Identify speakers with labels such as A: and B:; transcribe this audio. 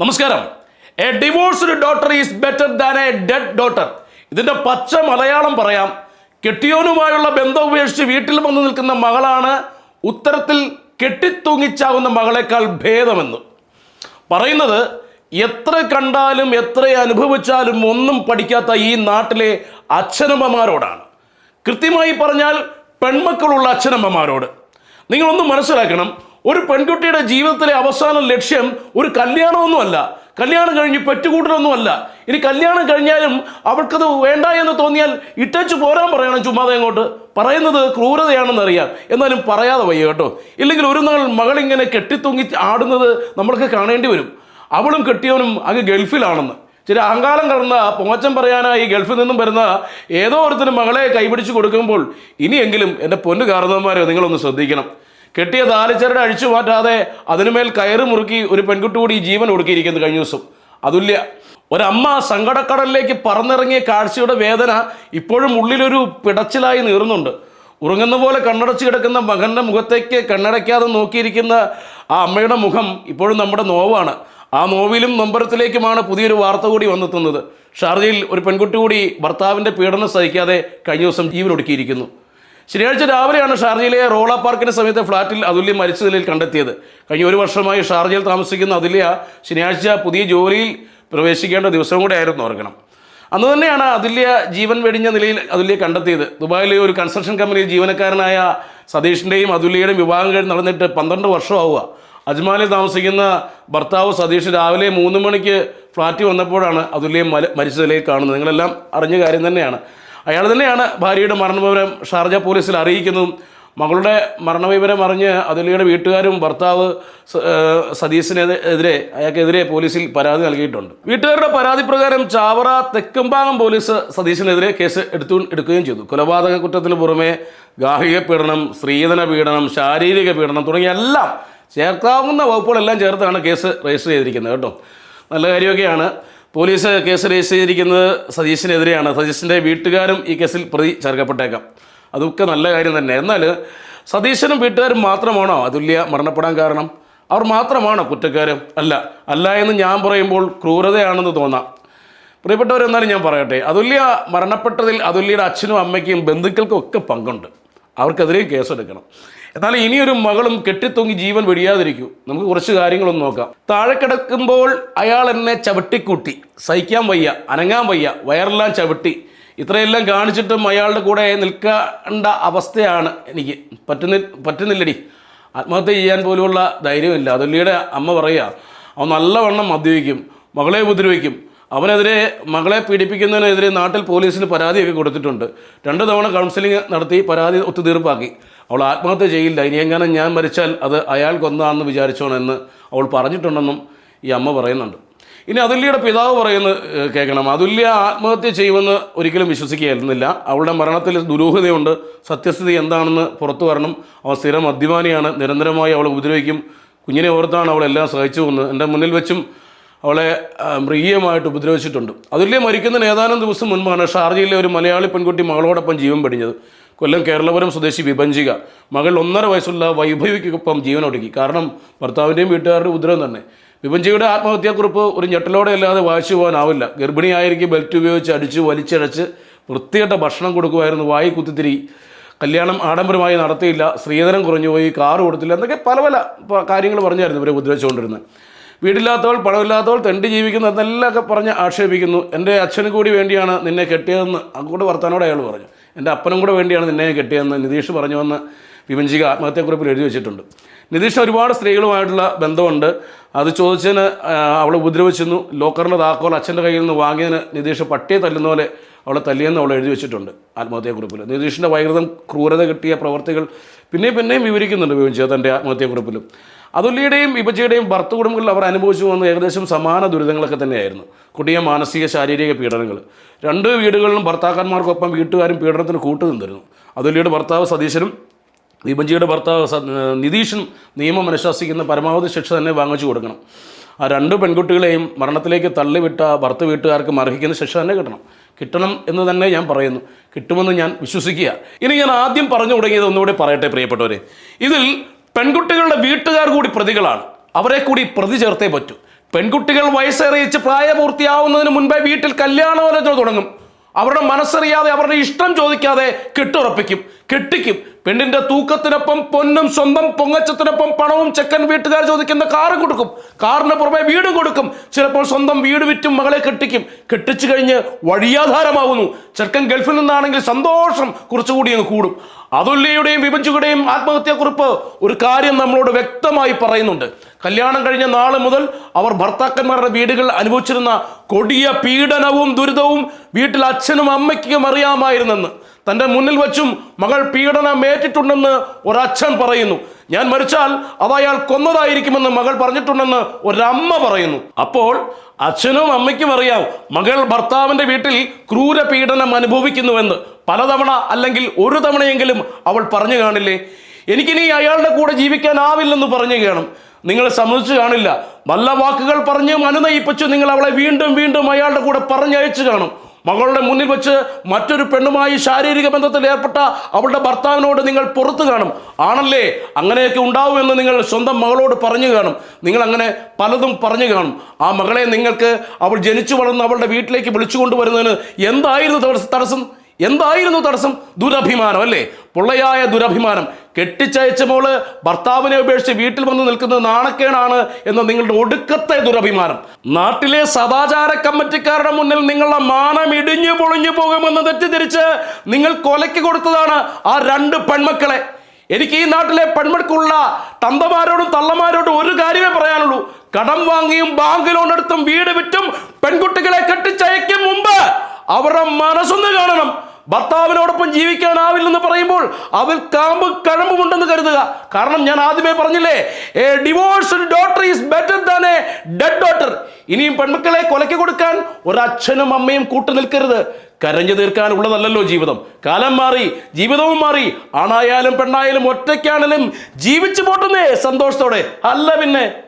A: നമസ്കാരം. A divorced daughter is better than a dead daughter ഇതിന്റെ പച്ച മലയാളം പറയാം. കെട്ടിയോനുമായുള്ള ബന്ധം ഉപേക്ഷിച്ച് വീട്ടിൽ വന്നു നിൽക്കുന്ന മകളാണ് ഉത്തരത്തിൽ കെട്ടിത്തൂങ്ങിച്ചാകുന്ന മകളെക്കാൾ ഭേദമെന്ന്. പറയുന്നത് എത്ര കണ്ടാലും എത്ര അനുഭവിച്ചാലും ഒന്നും പഠിക്കാത്ത ഈ നാട്ടിലെ അച്ഛനമ്മമാരോടാണ്. കൃത്യമായി പറഞ്ഞാൽ പെൺമക്കളുള്ള അച്ഛനമ്മമാരോട്. നിങ്ങളൊന്ന് മനസ്സിലാക്കണം. ഒരു പെൺകുട്ടിയുടെ ജീവിതത്തിലെ അവസാന ലക്ഷ്യം ഒരു കല്യാണമൊന്നുമല്ല. കല്യാണം കഴിഞ്ഞ് പെറ്റുകൂട്ടലൊന്നുമല്ല ഇനി കല്യാണം കഴിഞ്ഞാലും അവൾക്കത് വേണ്ട എന്ന് തോന്നിയാൽ ഇട്ടച്ചു പോരാൻ പറയണം ചുമ്മാതെ അങ്ങോട്ട്. പറയുന്നത് ക്രൂരതയാണെന്ന് അറിയാം എന്നാലും പറയാതെ വയ്യ കേട്ടോ. ഇല്ലെങ്കിൽ ഒരു നാൾ മകളിങ്ങനെ കെട്ടിത്തൂങ്ങി ആടുന്നത് നമ്മൾക്ക് കാണേണ്ടി വരും. അവളും കെട്ടിയവനും അങ്ങ് ഗൾഫിലാണെന്ന്. ചില അഹങ്കാരം കടന്ന പോച്ചം പറയാനായി ഗൾഫിൽ നിന്നും വരുന്ന ഏതോ ഒരുത്തിനും മകളെ കൈപിടിച്ച് കൊടുക്കുമ്പോൾ ഇനിയെങ്കിലും എന്റെ പൊന്നു കാരണവന്മാരെ നിങ്ങളൊന്ന് ശ്രദ്ധിക്കണം. കെട്ടിയ താലിച്ചരട് അഴിച്ചു മാറ്റാതെ അതിനുമേൽ കയറ് മുറുക്കി ഒരു പെൺകുട്ടി കൂടി ജീവൻ ഒടുക്കിയിരിക്കുന്നു കഴിഞ്ഞ ദിവസം. അതുല്യ ഒരമ്മ സങ്കടക്കടലിലേക്ക് പറന്നിറങ്ങിയ കാഴ്ചയുടെ വേദന ഇപ്പോഴും ഉള്ളിലൊരു പിടച്ചിലായി നീറുന്നുണ്ട്. ഉറങ്ങുന്ന പോലെ കണ്ണടച്ച് കിടക്കുന്ന മകന്റെ മുഖത്തേക്ക് കണ്ണടയ്ക്കാതെ നോക്കിയിരിക്കുന്ന ആ അമ്മയുടെ മുഖം ഇപ്പോഴും നമ്മുടെ നോവാണ്. ആ നോവിലും നൊമ്പരത്തിലേക്കുമാണ് പുതിയൊരു വാർത്ത കൂടി വന്നെത്തുന്നത്. ഷാർജയിൽ ഒരു പെൺകുട്ടി കൂടി ഭർത്താവിന്റെ പീഡനം സഹിക്കാതെ കഴിഞ്ഞ ദിവസം ജീവൻ ഒടുക്കിയിരിക്കുന്നു ശനിയാഴ്ച രാവിലെയാണ് ഷാർജയിലെ റോള പാർക്കിന് സമീപത്തെ ഫ്ളാറ്റിൽ അതുല്യ മരിച്ച നിലയിൽ കണ്ടെത്തിയത്. കഴിഞ്ഞ ഒരു വർഷമായി ഷാർജയിൽ താമസിക്കുന്ന അതുല്യ ശനിയാഴ്ച പുതിയ ജോലിയിൽ പ്രവേശിക്കേണ്ട ദിവസവും കൂടെ ആയിരുന്നു ഓർക്കണം. അന്ന് തന്നെയാണ് അതുല്യ ജീവൻ വെടിഞ്ഞ നിലയിൽ അതുല്യ കണ്ടെത്തിയത്. ദുബായിലെ ഒരു കൺസ്ട്രക്ഷൻ കമ്പനിയിൽ ജീവനക്കാരനായ സതീഷിന്റെയും അതുല്യയുടെയും വിവാഹം കഴിഞ്ഞ് നടന്നിട്ട് പന്ത്രണ്ട് വർഷമാവുക. അജ്മാലിൽ താമസിക്കുന്ന ഭർത്താവ് സതീഷ് രാവിലെ മൂന്ന് മണിക്ക് ഫ്ലാറ്റിൽ വന്നപ്പോഴാണ് അതുല്യം മരിച്ച നിലയിൽ കാണുന്നത്. നിങ്ങളെല്ലാം അറിഞ്ഞ കാര്യം തന്നെയാണ്. അയാൾ തന്നെയാണ് ഭാര്യയുടെ മരണവിവരം ഷാർജ പോലീസിൽ അറിയിക്കുന്നതും മകളുടെ മരണവിവരം അറിഞ്ഞ് അതുല്യയുടെ വീട്ടുകാരും ഭർത്താവ് സതീശിനെതിരെ അയാൾക്കെതിരെ പോലീസിൽ പരാതി നൽകിയിട്ടുണ്ട്. വീട്ടുകാരുടെ പരാതി പ്രകാരം ചാവറ തെക്കുംഭാഗം പോലീസ് സതീശിനെതിരെ കേസ് എടുത്തു എടുക്കുകയും ചെയ്തു. കൊലപാതക കുറ്റത്തിന് പുറമെ ഗാർഹിക പീഡനം സ്ത്രീധന പീഡനം ശാരീരിക പീഡനം തുടങ്ങിയ എല്ലാം ചേർക്കാവുന്ന വകുപ്പുകളെല്ലാം ചേർത്താണ് കേസ് രജിസ്റ്റർ ചെയ്തിരിക്കുന്നത് കേട്ടോ. നല്ല കാര്യമൊക്കെയാണ്. പോലീസ് കേസ് രജിസ്റ്റർ ചെയ്തിരിക്കുന്നത് സതീശിനെതിരെയാണ്. സതീശിന്റെ വീട്ടുകാരും ഈ കേസിൽ പ്രതി ചേർക്കപ്പെട്ടേക്കാം. അതൊക്കെ നല്ല കാര്യം തന്നെ. എന്നാൽ സതീശനും വീട്ടുകാരും മാത്രമാണോ അതുല്യ മരണപ്പെടാൻ കാരണം? അവർ മാത്രമാണോ കുറ്റക്കാരും? അല്ല. അല്ല എന്ന് ഞാൻ പറയുമ്പോൾ ക്രൂരതയാണെന്ന് തോന്നാം. പ്രിയപ്പെട്ടവരെന്നാലും ഞാൻ പറയട്ടെ. അതുല്യ മരണപ്പെട്ടതിൽ അതുല്യയുടെ അച്ഛനും അമ്മയ്ക്കും ബന്ധുക്കൾക്കും ഒക്കെ പങ്കുണ്ട്. അവർക്കെതിരെയും കേസെടുക്കണം. എന്നാൽ ഇനിയൊരു മകളും കെട്ടിത്തൂങ്ങി ജീവൻ വെടിയാതിരിക്കൂ. നമുക്ക് കുറച്ച് കാര്യങ്ങളൊന്ന് നോക്കാം. താഴെ കിടക്കുമ്പോൾ അയാൾ എന്നെ ചവിട്ടിക്കൂട്ടി. സഹിക്കാൻ വയ്യ അനങ്ങാൻ വയ്യ വയറെല്ലാം ചവിട്ടി. ഇത്രയെല്ലാം കാണിച്ചിട്ടും അയാളുടെ കൂടെ നിൽക്കേണ്ട അവസ്ഥയാണ് എനിക്ക്. പറ്റുന്നി പറ്റുന്നില്ലടി. ആത്മഹത്യ ചെയ്യാൻ പോലുമുള്ള ധൈര്യമില്ല. അതുല്ലിയുടെ അമ്മ പറയുക അവൻ നല്ലവണ്ണം മദ്യപിക്കും മകളെ ഉപദ്രവിക്കും. അവനെതിരെ മകളെ പീഡിപ്പിക്കുന്നതിനെതിരെ നാട്ടിൽ പോലീസിന് പരാതിയൊക്കെ കൊടുത്തിട്ടുണ്ട്. രണ്ട് തവണ കൗൺസിലിംഗ് നടത്തി പരാതി ഒത്തുതീർപ്പാക്കി. അവൾ ആത്മഹത്യ ചെയ്യില്ല. ഇനി എങ്ങനെ ഞാൻ മരിച്ചാൽ അത് അയാൾ കൊന്നതാണെന്ന് വിചാരിച്ചോണെന്ന് അവൾ പറഞ്ഞിട്ടുണ്ടെന്നും ഈ അമ്മ പറയുന്നുണ്ട്. ഇനി അതുല്യയുടെ പിതാവ് പറയുന്നത് കേൾക്കണം. അതുല്യ ആത്മഹത്യ ചെയ്യുമെന്ന് ഒരിക്കലും വിശ്വസിക്കുകയായിരുന്നില്ല. അവളുടെ മരണത്തിൽ ദുരൂഹതയുണ്ട്. സത്യസ്ഥിതി എന്താണെന്ന് പുറത്തു വരണം. അവൾ സ്ഥിരം മദ്യപാനിയാണ് നിരന്തരമായി അവളെ ഉപദ്രവിക്കും. കുഞ്ഞിനെ ഓർത്താണ് അവളെല്ലാം സഹിച്ചു പോകുന്നത് എന്റെ മുന്നിൽ വെച്ചും അവളെ മൃഗീയമായിട്ട് ഉപദ്രവിച്ചിട്ടുണ്ട്. അതുല്യം മരിക്കുന്നതിന് ഏതാനും ദിവസം മുൻപാണ് ഷാർജയിലെ ഒരു മലയാളി പെൺകുട്ടി മകളോടൊപ്പം ജീവൻ പെടിഞ്ഞത്. കൊല്ലം കേരളപുരം സ്വദേശി വിഭജിക മകൾ ഒന്നര വയസ്സുള്ള വൈഭവിക്കൊപ്പം ജീവൻ ഒടുക്കി. കാരണം ഭർത്താവിന്റെയും വീട്ടുകാരുടെയും ഉദ്രവം തന്നെ. വിഭജിയുടെ ആത്മഹത്യാക്കുറിപ്പ് ഒരു ഞെട്ടലോടെ അല്ലാതെ വായിച്ചു പോകാനാവില്ല. ഗർഭിണിയായിരിക്കും ബെൽറ്റ് ഉപയോഗിച്ച് അടിച്ച് വലിച്ചഴച്ച് വൃത്തികെട്ട ഭക്ഷണം കൊടുക്കുമായിരുന്നു വായി കുത്തിത്തിരി. കല്യാണം ആഡംബരമായി നടത്തിയില്ല. സ്ത്രീധനം കുറഞ്ഞുപോയി. കാറ് കൊടുത്തില്ല എന്നൊക്കെ പല പല കാര്യങ്ങൾ പറഞ്ഞായിരുന്നു ഇവരെ ഉപദ്രവിച്ചുകൊണ്ടിരുന്നത്. വീടില്ലാത്തവൾ പണമില്ലാത്തവൾ തെണ്ടി ജീവിക്കുന്നു എന്നെല്ലാമൊക്കെ പറഞ്ഞ് ആക്ഷേപിക്കുന്നു. എന്റെ അച്ഛന് കൂടി വേണ്ടിയാണ് നിന്നെ കെട്ടിയതെന്ന് അങ്ങോട്ട് വർത്താനോട് അയാൾ പറഞ്ഞു. എന്റെ അപ്പനും കൂടെ വേണ്ടിയാണ് നിന്നെ കെട്ടിയതെന്ന് നിതീഷ് പറഞ്ഞുവെന്ന് വിമഞ്ചിക ആത്മഹത്യാക്കുറിപ്പിൽ എഴുതി വെച്ചിട്ടുണ്ട്. നിതീഷ് ഒരുപാട് സ്ത്രീകളുമായിട്ടുള്ള ബന്ധമുണ്ട്. അത് ചോദിച്ചതിന് അവളെ ഉപദ്രവിച്ചിരുന്നു. ലോക്കറിന്റെ താക്കോൽ അച്ഛന്റെ കയ്യിൽ നിന്ന് വാങ്ങിയതിന് നിതീഷ് പട്ടിയെ തല്ലുന്ന പോലെ അവളെ തല്ലിയെന്ന് അവൾ എഴുതി വെച്ചിട്ടുണ്ട് ആത്മഹത്യാക്കുറിപ്പിൽ നിതീഷിന്റെ വൈകൃതം ക്രൂരത കിട്ടിയ പ്രവർത്തികൾ പിന്നെയും പിന്നെയും വിവരിക്കുന്നുണ്ട് വിഭജിച്ച തന്റെ ആത്മഹത്യാക്കുറിപ്പിലും അതുല്യയുടെയും വിഭജിയുടെയും ഭർത്ത കുടുംബങ്ങളിൽ അവർ അനുഭവിച്ചു വന്ന ഏകദേശം സമാന ദുരിതങ്ങളൊക്കെ തന്നെയായിരുന്നു. കൊടിയ മാനസിക ശാരീരിക പീഡനങ്ങൾ. രണ്ട് വീടുകളിലും ഭർത്താക്കന്മാർക്കൊപ്പം വീട്ടുകാരും പീഡനത്തിന് കൂട്ടുനിന്നിരുന്നു. അതുല്യയുടെ ഭർത്താവ് സതീശനും ദീപൻജിയുടെ ഭർത്താവ് നിതീഷും നിയമം അനുശാസിക്കുന്ന പരമാവധി ശിക്ഷ തന്നെ വാങ്ങിച്ചു കൊടുക്കണം. ആ രണ്ട് പെൺകുട്ടികളെയും മരണത്തിലേക്ക് തള്ളിവിട്ട ഭർത്ത വീട്ടുകാർക്ക് അർഹിക്കുന്ന ശിക്ഷ തന്നെ കിട്ടണം. കിട്ടണം എന്ന് തന്നെ ഞാൻ പറയുന്നു. കിട്ടുമെന്ന് ഞാൻ വിശ്വസിക്കുക. ഇനി ഞാൻ ആദ്യം പറഞ്ഞു തുടങ്ങിയത് ഒന്നുകൂടി പറയട്ടെ പ്രിയപ്പെട്ടവരെ. ഇതിൽ പെൺകുട്ടികളുടെ വീട്ടുകാർ കൂടി പ്രതികളാണ്. അവരെ കൂടി പ്രതി ചേർത്തേ പറ്റൂ. പെൺകുട്ടികൾ വയസ്സറിയിച്ച് പ്രായപൂർത്തിയാവുന്നതിന് മുൻപേ വീട്ടിൽ കല്യാണാലോചന തുടങ്ങും. അവരുടെ മനസ്സറിയാതെ അവരുടെ ഇഷ്ടം ചോദിക്കാതെ കെട്ടുറപ്പിക്കും. കെട്ടിക്കും. പെണ്ണിന്റെ തൂക്കത്തിനൊപ്പം പൊന്നും സ്വന്തം പൊങ്ങച്ചത്തിനൊപ്പം പണവും ചെക്കൻ വീട്ടുകാർ ചോദിക്കുന്ന കാറ് കൊടുക്കും. കാറിന് പുറമെ വീടും കൊടുക്കും. ചിലപ്പോൾ സ്വന്തം വീട് വിറ്റും മകളെ കെട്ടിക്കും. കെട്ടിച്ചു കഴിഞ്ഞ് വഴിയാധാരമാവുന്നു. ചെക്കൻ ഗൾഫിൽ നിന്നാണെങ്കിൽ സന്തോഷം കുറച്ചുകൂടി അങ്ങ് കൂടും. അതുല്യയുടെയും വിഭജിയുടെയും ആത്മഹത്യാക്കുറിപ്പ് ഒരു കാര്യം നമ്മളോട് വ്യക്തമായി പറയുന്നുണ്ട്. കല്യാണം കഴിഞ്ഞ നാൾ മുതൽ അവർ ഭർത്താക്കന്മാരുടെ വീടുകളിൽ അനുഭവിച്ചിരുന്ന കൊടിയ പീഡനവും ദുരിതവും വീട്ടിൽ അച്ഛനും അമ്മയ്ക്കും അറിയാമായിരുന്നെന്ന്. തന്റെ മുന്നിൽ വച്ചും മകൾ പീഡനം ഏറ്റിട്ടുണ്ടെന്ന് ഒരച്ഛൻ പറയുന്നു. ഞാൻ മരിച്ചാൽ അത് അയാൾ കൊന്നതായിരിക്കുമെന്ന് മകൾ പറഞ്ഞിട്ടുണ്ടെന്ന് ഒരമ്മ പറയുന്നു. അപ്പോൾ അച്ഛനും അമ്മയ്ക്കും അറിയാം മകൾ ഭർത്താവിന്റെ വീട്ടിൽ ക്രൂര പീഡനം അനുഭവിക്കുന്നുവെന്ന്. പലതവണ അല്ലെങ്കിൽ ഒരു തവണയെങ്കിലും അവൾ പറഞ്ഞു കാണില്ലേ? എനിക്കിനി അയാളുടെ കൂടെ ജീവിക്കാനാവില്ലെന്ന് പറഞ്ഞു കാണും. നിങ്ങൾ സമ്മതിച്ചു കാണില്ല. നല്ല വാക്കുകൾ പറഞ്ഞ് അനുനയിപ്പിച്ചും നിങ്ങൾ അവളെ വീണ്ടും വീണ്ടും അയാളുടെ കൂടെ പറഞ്ഞയച്ചു കാണും. മകളുടെ മുന്നിൽ വെച്ച് മറ്റൊരു പെണ്ണുമായി ശാരീരിക ബന്ധത്തിൽ ഏർപ്പെട്ട അവളുടെ ഭർത്താവിനോട് നിങ്ങൾ പുറത്തു കാണും. ആണല്ലേ? അങ്ങനെയൊക്കെ ഉണ്ടാവുമെന്ന് നിങ്ങൾ സ്വന്തം മകളോട് പറഞ്ഞു കാണും. നിങ്ങൾ അങ്ങനെ പലതും പറഞ്ഞു കാണും. ആ മകളെ നിങ്ങൾക്ക് അവൾ ജനിച്ചു വളർന്ന് അവളുടെ വീട്ടിലേക്ക് വിളിച്ചു കൊണ്ടുവരുന്നതിന് എന്തായിരുന്നു തടസ്സ- എന്തായിരുന്നു തടസ്സം? ദുരഭിമാനം അല്ലേ? പൊള്ളയായ ദുരഭിമാനം. കെട്ടിച്ചയച്ച മോൾ ഭർത്താവിനെ ഉപേക്ഷിച്ച് വീട്ടിൽ വന്ന് നിൽക്കുന്നത് നാണക്കേടാണ് എന്ന നിങ്ങളുടെ ഒടുക്കത്തെ ദുരഭിമാനം. നാട്ടിലെ സദാചാര കമ്മിറ്റിക്കാരുടെ മുന്നിൽ നിങ്ങളുടെ മാനം ഇടിഞ്ഞു പൊളിഞ്ഞു പോകുമെന്ന് തെറ്റിദ്ധരിച്ച് നിങ്ങൾ കൊലയ്ക്ക് കൊടുത്തതാണ് ആ രണ്ട് പെൺമക്കളെ. എനിക്ക് ഈ നാട്ടിലെ പെൺമക്കുള്ള തന്തമാരോടും തള്ളമാരോടും ഒരു കാര്യമേ പറയാനുള്ളൂ. കടം വാങ്ങിയും ബാങ്ക് ലോൺ എടുത്തും വീട് വിറ്റും പെൺകുട്ടികളെ കെട്ടിച്ചയക്കും മുമ്പ് അവരുടെ മനസ്സൊന്ന് കാണണം. ഭർത്താവിനോടൊപ്പം ജീവിക്കാനാവില്ലെന്ന് പറയുമ്പോൾ അവൻ കാമ്പ് കഴമ്പുമുണ്ടെന്ന് കരുതുക. കാരണം ഞാൻ ആദ്യമേ പറഞ്ഞില്ലേ a divorce daughter is better than a dead daughter ഇനിയും പെൺമക്കളെ കൊലയ്ക്ക് കൊടുക്കാൻ ഒരച്ഛനും അമ്മയും കൂട്ടു നിൽക്കരുത്. കരഞ്ഞു തീർക്കാനുള്ളതല്ലല്ലോ ജീവിതം. കാലം മാറി ജീവിതവും മാറി. ആണായാലും പെണ്ണായാലും ഒറ്റയ്ക്കാണെങ്കിലും ജീവിച്ചു പോട്ടുന്നേ സന്തോഷത്തോടെ. അല്ല പിന്നെ